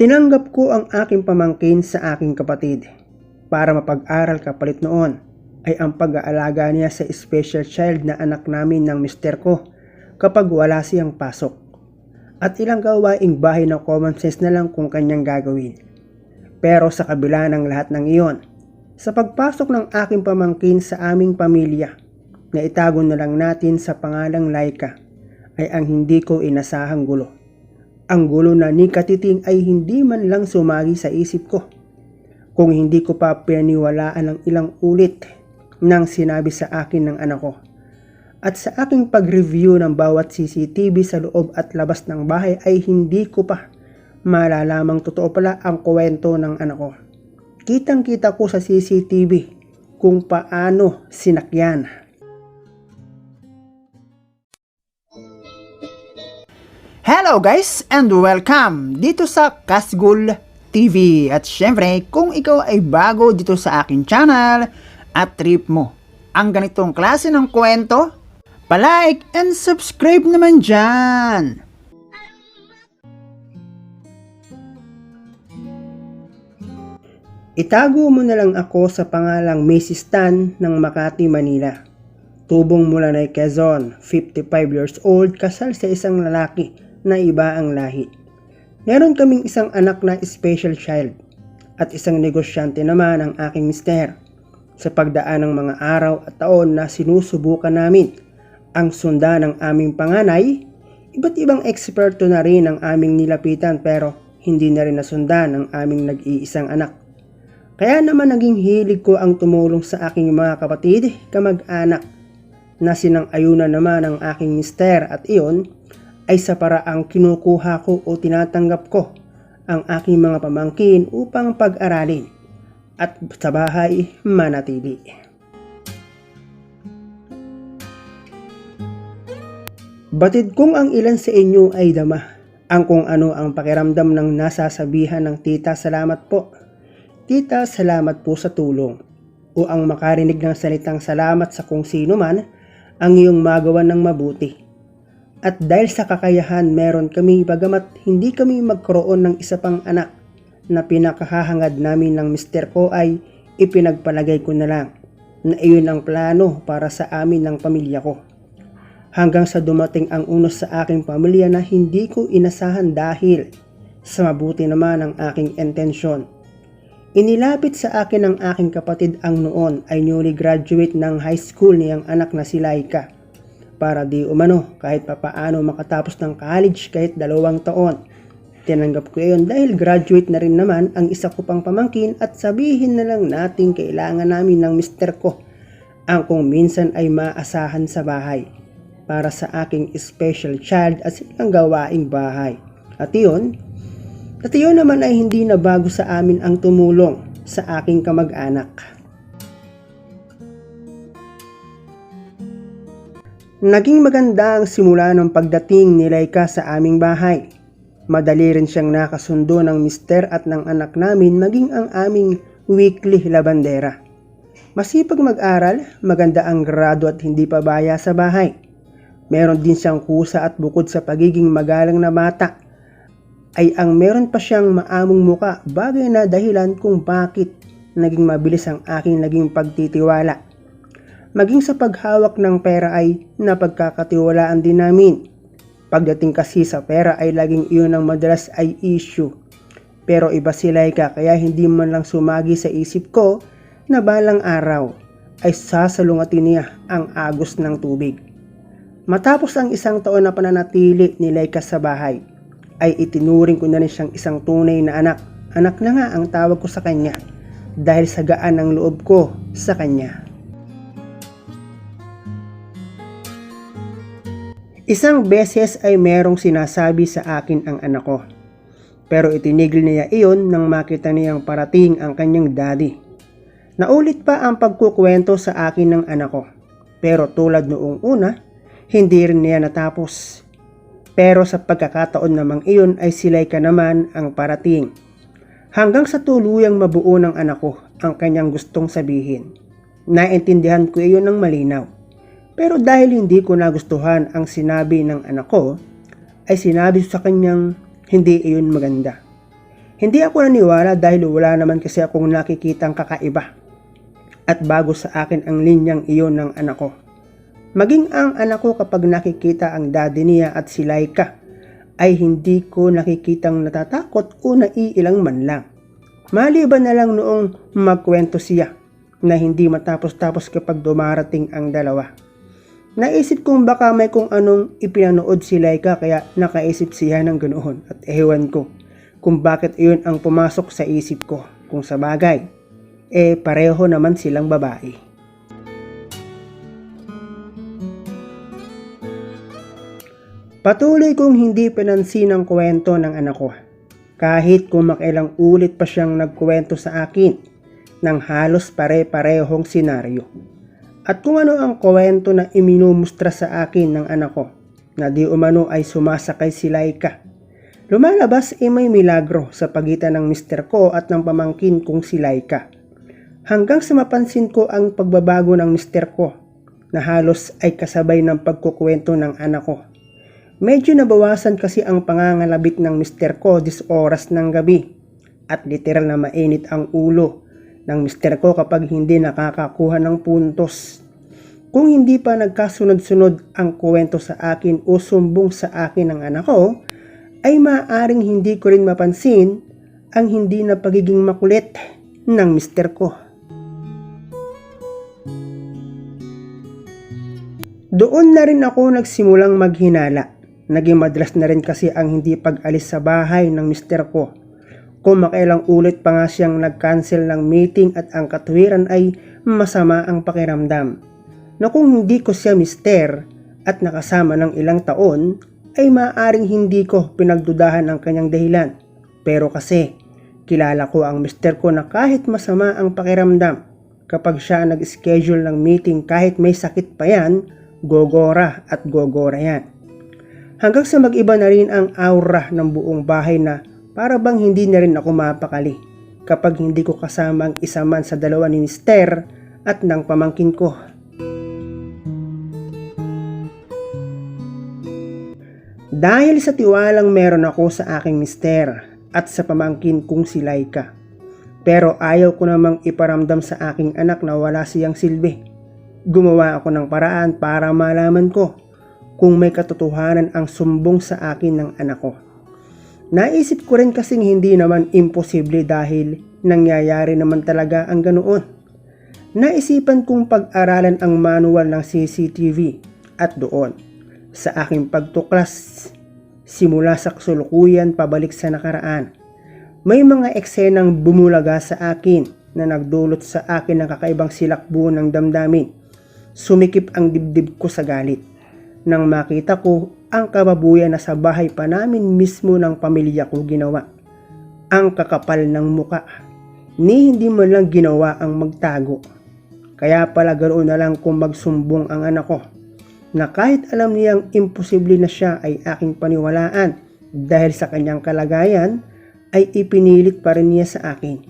Tinanggap ko ang aking pamangkin sa aking kapatid para mapag-aral kapalit noon ay ang pag-aalaga niya sa special child na anak namin ng mister ko kapag wala siyang pasok. At ilang gawaing bahay na common sense na lang kung kanyang gagawin. Pero sa kabila ng lahat ng iyon, sa pagpasok ng aking pamangkin sa aming pamilya, na itago na lang natin sa pangalang Laika, ay ang hindi ko inasahang gulo. Ang gulo na ni Katiting ay hindi man lang sumagi sa isip ko. Kung hindi ko pa piniwalaan ng ilang ulit nang sinabi sa akin ng anak ko. At sa aking pag-review ng bawat CCTV sa loob at labas ng bahay ay hindi ko pa malalamang totoo pala ang kwento ng anak ko. Kitang kita ko sa CCTV kung paano sinakyan Hello guys and welcome dito sa Kasgul TV. At syempre, kung ikaw ay bago dito sa akin channel at trip mo ang ganitong klase ng kwento, palike and subscribe naman dyan. Itago mo na lang ako sa pangalang Mrs. Tan ng Makati, Manila. Tubong mula na Quezon, 55 years old, kasal sa isang lalaki na iba ang lahi. Meron kaming isang anak na special child at isang negosyante naman ang aking mister. Sa pagdaan ng mga araw at taon na sinusubukan namin ang sunda ng aming panganay, iba't ibang eksperto na rin ang aming nilapitan pero hindi na rin nasundan ang aming nag-iisang anak. Kaya naman naging hilig ko ang tumulong sa aking mga kapatid, kamag-anak, na sinang-ayunan naman ang aking mister at iyon ay sa paraang kinukuha ko o tinatanggap ko ang aking mga pamangkin upang pag-aralin at sa bahay manatili. Batid kong ang ilan sa inyo ay dama ang kung ano ang pakiramdam ng nasasabihan ng tita salamat po. Tita salamat po sa tulong o ang makarinig ng salitang salamat sa kung sino man ang iyong magawa ng mabuti. At dahil sa kakayahan meron kami bagamat hindi kami magkaroon ng isa pang anak na pinakahahangad namin ng mister ko ay ipinagpalagay ko na lang na iyon ang plano para sa amin ng pamilya ko. Hanggang sa dumating ang unos sa aking pamilya na hindi ko inasahan dahil sa mabuti naman ang aking intensyon. Inilapit sa akin ng aking kapatid ang noon ay newly graduate ng high school niyang anak na si Laika para di umano kahit papaano makatapos ng college kahit dalawang taon. Tinanggap ko iyon dahil graduate na rin naman ang isa ko pang pamangkin at sabihin na lang natin kailangan namin ng mister ko ang kung minsan ay maasahan sa bahay para sa aking special child at silang gawaing bahay. At iyon, at iyon naman ay hindi na bago sa amin ang tumulong sa aking kamag-anak. Naging maganda ang simula ng pagdating ni Laika sa aming bahay. Madali rin siyang nakasundo ng mister at ng anak namin maging ang aming weekly labandera. Masipag mag-aral, maganda ang grado at hindi pa baya sa bahay. Meron din siyang kusa at bukod sa pagiging magalang na bata, ay ang meron pa siyang maamong muka bagay na dahilan kung bakit naging mabilis ang aking naging pagtitiwala maging sa paghawak ng pera ay napagkakatiwalaan din namin. Pagdating kasi sa pera ay laging iyon ang madalas ay issue. Pero iba si Laika kaya hindi man lang sumagi sa isip ko na balang araw ay sasalungatin niya ang agos ng tubig. Matapos ang isang taon na pananatili ni Laika sa bahay, ay itinuring ko na rin siyang isang tunay na anak. Anak na nga ang tawag ko sa kanya dahil sa gaan ng loob ko sa kanya. Isang beses ay merong sinasabi sa akin ang anak ko. Pero itinigil niya iyon nang makita niyang parating ang kanyang daddy. Naulit pa ang pagkukwento sa akin ng anak ko. Pero tulad noong una, hindi rin niya natapos. Pero sa pagkakataon namang iyon ay silay ka naman ang parating. Hanggang sa tuluyang mabuo ng anak ko ang kanyang gustong sabihin. Naintindihan ko iyon ng malinaw. Pero dahil hindi ko nagustuhan ang sinabi ng anak ko, ay sinabi sa kanyang hindi iyon maganda. Hindi ako naniwala dahil wala naman kasi akong nakikitang kakaiba. At bago sa akin ang linyang iyon ng anak ko. Maging ang anak ko kapag nakikita ang daddy niya at si Laika ay hindi ko nakikitang natatakot o naiilang man lang. Maliban na lang noong magkwento siya na hindi matapos-tapos kapag dumarating ang dalawa. Naisip kong baka may kung anong ipinanood si Laika kaya nakaisip siya ng ganoon at ewan ko kung bakit iyon ang pumasok sa isip ko kung sa bagay. Eh pareho naman silang babae. Patuloy kong hindi pinansin ang kwento ng anak ko. Kahit kung makailang ulit pa siyang nagkwento sa akin ng halos pare-parehong senaryo. At kung ano ang kwento na iminumustra sa akin ng anak ko na di umano ay sumasakay si Laika. Lumalabas ay may milagro sa pagitan ng mister ko at ng pamangkin kong si Laika. Hanggang sa mapansin ko ang pagbabago ng mister ko na halos ay kasabay ng pagkukwento ng anak ko. Medyo nabawasan kasi ang pangangalabit ng mister ko dis oras ng gabi at literal na mainit ang ulo ng mister ko kapag hindi nakakakuha ng puntos. Kung hindi pa nagkasunod-sunod ang kwento sa akin o sumbong sa akin ng anak ko, ay maaaring hindi ko rin mapansin ang hindi na pagiging makulit ng mister ko. Doon na rin ako nagsimulang maghinala. Naging madalas na rin kasi ang hindi pag-alis sa bahay ng mister ko. Kung makailang ulit pa nga siyang nag-cancel ng meeting at ang katwiran ay masama ang pakiramdam. Na kung hindi ko siya mister at nakasama ng ilang taon, ay maaring hindi ko pinagdudahan ang kanyang dahilan. Pero kasi, kilala ko ang mister ko na kahit masama ang pakiramdam, kapag siya nag-schedule ng meeting kahit may sakit pa yan, gogora at gogora yan. Hanggang sa mag-iba na rin ang aura ng buong bahay na para bang hindi na rin ako mapakali kapag hindi ko kasama ang isa man sa dalawa ni Mister at ng pamangkin ko. Dahil sa tiwalang meron ako sa aking mister at sa pamangkin kong si Laika. Pero ayaw ko namang iparamdam sa aking anak na wala siyang silbi. Gumawa ako ng paraan para malaman ko kung may katotohanan ang sumbong sa akin ng anak ko. Naisip ko rin kasing hindi naman imposible dahil nangyayari naman talaga ang ganoon. Naisipan kong pag-aralan ang manual ng CCTV at doon sa aking pagtuklas simula sa kasulukuyan pabalik sa nakaraan. May mga eksenang bumulaga sa akin na nagdulot sa akin ng kakaibang silakbo ng damdamin. Sumikip ang dibdib ko sa galit nang makita ko ang kababuyan na sa bahay pa namin mismo ng pamilya ko ginawa. Ang kakapal ng muka, ni hindi mo lang ginawa ang magtago. Kaya pala ganoon na lang kung magsumbong ang anak ko na kahit alam niyang imposible na siya ay aking paniwalaan dahil sa kanyang kalagayan ay ipinilit pa rin niya sa akin.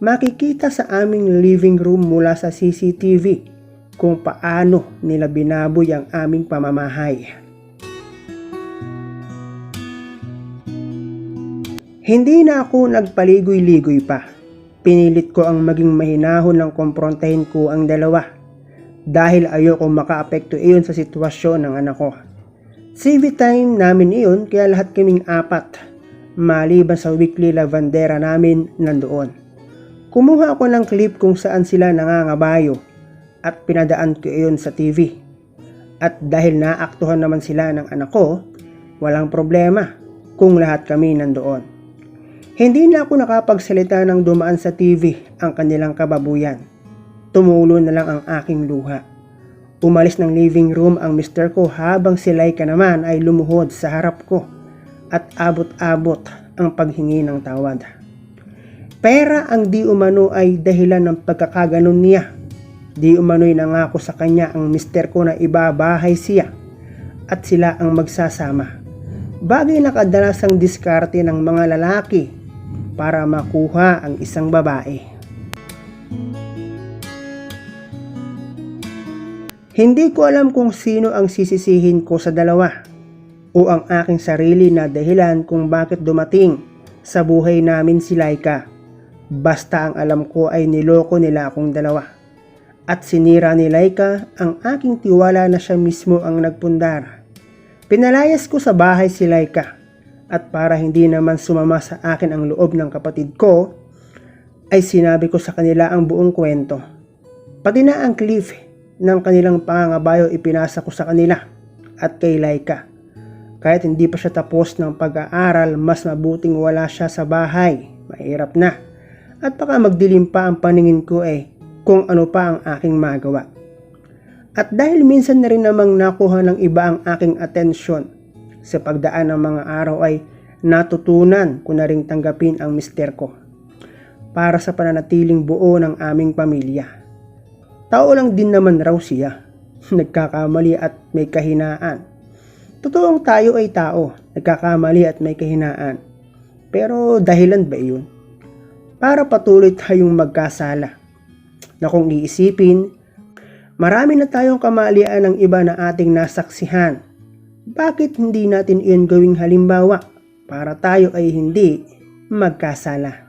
Makikita sa aming living room mula sa CCTV kung paano nila binaboy ang aming pamamahay. Hindi na ako nagpaligoy-ligoy pa. Pinilit ko ang maging mahinahon ng komprontahin ko ang dalawa dahil ayoko makaapekto iyon sa sitwasyon ng anak ko. CV time namin iyon kaya lahat kaming apat maliban sa weekly lavandera namin nandoon. Kumuha ako ng clip kung saan sila nangangabayo at pinadaan ko iyon sa TV. At dahil naaktuhan naman sila ng anak ko, walang problema kung lahat kami nandoon. Hindi na ako nakapagsalita ng dumaan sa TV ang kanilang kababuyan. Tumulo na lang ang aking luha. Umalis ng living room ang mister ko habang si Laika naman ay lumuhod sa harap ko at abot-abot ang paghingi ng tawad. Pera ang di umano ay dahilan ng pagkakaganon niya. Di umano'y nangako sa kanya ang mister ko na ibabahay siya at sila ang magsasama. Bagay na kadalasang diskarte ng mga lalaki para makuha ang isang babae. Hindi ko alam kung sino ang sisisihin ko sa dalawa. o ang aking sarili na dahilan kung bakit dumating sa buhay namin si Laika. Basta ang alam ko ay niloko nila akong dalawa. At sinira ni Laika ang aking tiwala na siya mismo ang nagpundar. Pinalayas ko sa bahay si Laika at para hindi naman sumama sa akin ang loob ng kapatid ko, ay sinabi ko sa kanila ang buong kwento. Pati na ang cliff ng kanilang pangangabayo ipinasa ko sa kanila at kay Laika. Kahit hindi pa siya tapos ng pag-aaral, mas mabuting wala siya sa bahay. Mahirap na. At baka magdilim pa ang paningin ko eh kung ano pa ang aking magawa. At dahil minsan na rin namang nakuha ng iba ang aking atensyon, sa pagdaan ng mga araw ay natutunan ko na ring tanggapin ang mister ko para sa pananatiling buo ng aming pamilya. Tao lang din naman raw siya. Nagkakamali at may kahinaan. Totoong tayo ay tao, nagkakamali at may kahinaan. Pero dahilan ba iyon? Para patuloy tayong magkasala. Na kung iisipin, marami na tayong kamalian ng iba na ating nasaksihan. Bakit hindi natin iyon gawing halimbawa para tayo ay hindi magkasala?